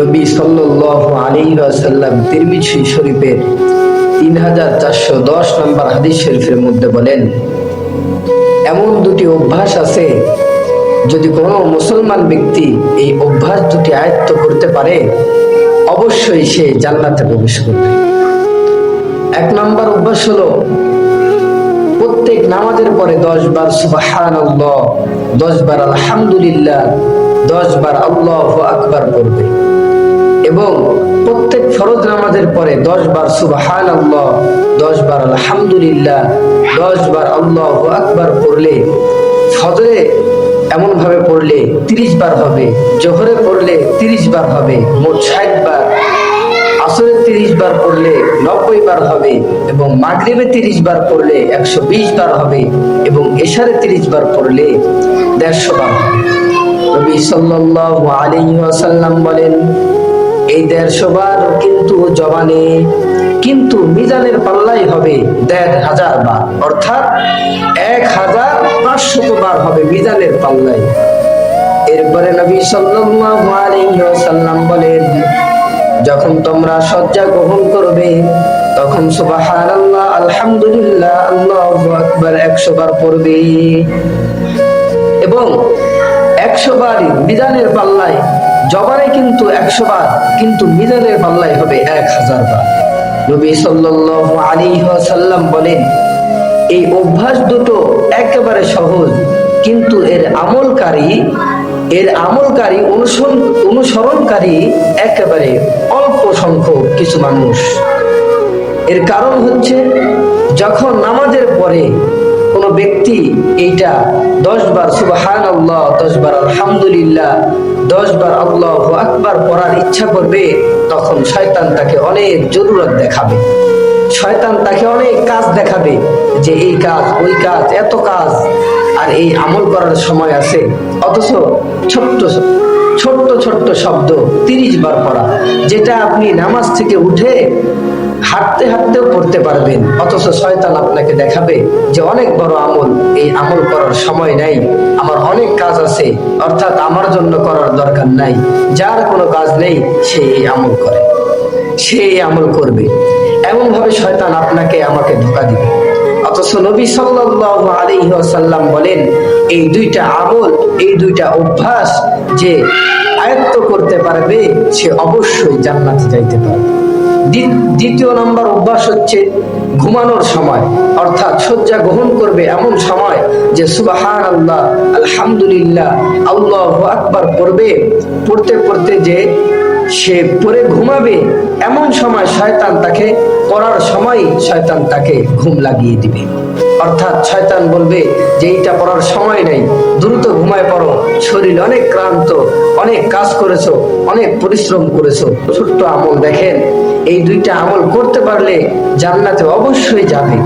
নবী সাল্লাহ আলী সাল্লাম তিরমিছি শরীফের তিন হাজার চারশো দশ নম্বর হাদিস শরীফের মধ্যে বলেন, এমন দুটি অভ্যাস আছে, যদি কোনো মুসলমান ব্যক্তি এই অভ্যাস দুটি আয়ত্ত করতে পারে, অবশ্যই সে জান্নাতে প্রবেশ করবে। এক নম্বর অভ্যাস হলো, প্রত্যেক নামাজের পরে দশ বার সুবাহান দশ বার আলহামদুলিল্লাহ, দশ বার আল্লাহ আকবার পড়বে। এবং প্রত্যেক ফরজ নামাজের পরে দশ বার সুবাহান আল্লাহ দশ বার আলহামদুলিল্লাহ দশ বার আল্লাহ আকবার পড়লে, ফজরে এমন ভাবে পড়লে তিরিশ বার হবে, জোহরে পড়লে তিরিশ বার হবে, মোট ষাট বার আসরে তিরিশ বার পড়লে নব্বই বার হবে এবং মাগরিবে তিরিশ বার পড়লে একশো বিশ বার হবে এবং এশারে তিরিশ বার পড়লে দেড়শো বার হবে। নবী সাল্লাল্লাহু আলাইহি ওয়াসাল্লাম বলেন এই দেড়শো বার কিন্তু জবানে, কিন্তু মিজানের পাল্লাই হবে দেড় হাজার বার। অর্থাৎ এক হাজার পাঁচশত বার হবে মিজানের পাল্লাই এরপরে নবী ওয়াসাল্লাম বলেন, যখন তোমরা শয্যা গ্রহণ করবে, তখন সুবহানাল্লাহ, আলহামদুলিল্লাহ, আল্লাহু 100 বার পড়বে। এবং 100 বার বিধানের পাল্লায়, জবানে কিন্তু 100 বার, কিন্তু মিজানের পাল্লায় হবে 1000 বার। নবী সাল্লাল্লাহু আলাইহি ওয়াসাল্লাম বলেন, এই অভ্যাস দুটো একেবারে সহজ, কিন্তু এর আমলকারী এর আমলকারী অনুসরণ, অনুসরণকারী একেবারে অল্প সংখ্যক কিছু মানুষ। এর কারণ হচ্ছে, যখন নামাজের পরে কোনো ব্যক্তি এইটা দশ বার সুবাহান আল্লাহ দশ বার আলহামদুলিল্লাহ দশ বার আল্লাহ আকবার পড়ার ইচ্ছা করবে, তখন শয়তান তাকে অনেক জরুরত দেখাবে। শয়তান তাকে অনেক কাজ দেখাবে যে এই কাজ, ওই কাজ, এত কাজ, আর এই আমল করার সময় আছে। অথচ ছোট্ট ছোট্ট ছোট্ট শব্দ তিরিশ বার পড়া, যেটা আপনি নামাজ থেকে উঠে হাঁটতে হাঁটতেও পড়তে পারবেন। অথচ শয়তান আপনাকে দেখাবে যে অনেক বড় আমল, এই আমল করার সময় নাই। আমার অনেক কাজ আছে, অর্থাৎ আমার জন্য করার দরকার নাই। যার কোনো কাজ নেই, সে এই আমল করে। সে এই আমল করবে। এমন ভাবে শয়তান আপনাকে, আমাকে ধোকা দিবে। অথচ নবী সাল্লাল্লাহু আলাইহি ওয়াসাল্লাম বলেন, এই দুইটা আমল, এই দুইটা অভ্যাস যে আয়ত্ত করতে পারবে, সে অবশ্যই জান্নাতে যাইতে পারবে। দ্বিতীয় নম্বর অভ্যাস হচ্ছে ঘুমানোর সময়। অর্থাৎ শয্যা গ্রহণ করবে এমন সময় যে সুবাহান আল্লাহ আলহামদুলিল্লাহ, আল্লাহ আকবার পড়বে। পড়তে পড়তে যে সে পরে ঘুমাবে, এমন সময় শয়তান তাকে পড়ার সময় শয়তান তাকে ঘুম লাগিয়ে দিবে। অর্থাৎ শয়তান বলবে যে এইটা পড়ার সময় নেই। ঘুমায় পড়ো। শরীর অনেক ক্লান্ত, অনেক কাজ করেছ, অনেক পরিশ্রম করেছ। ছোট্ট আমল দেখেন, এই দুইটা আমল করতে পারলে জান্নাতে অবশ্যই যাবে।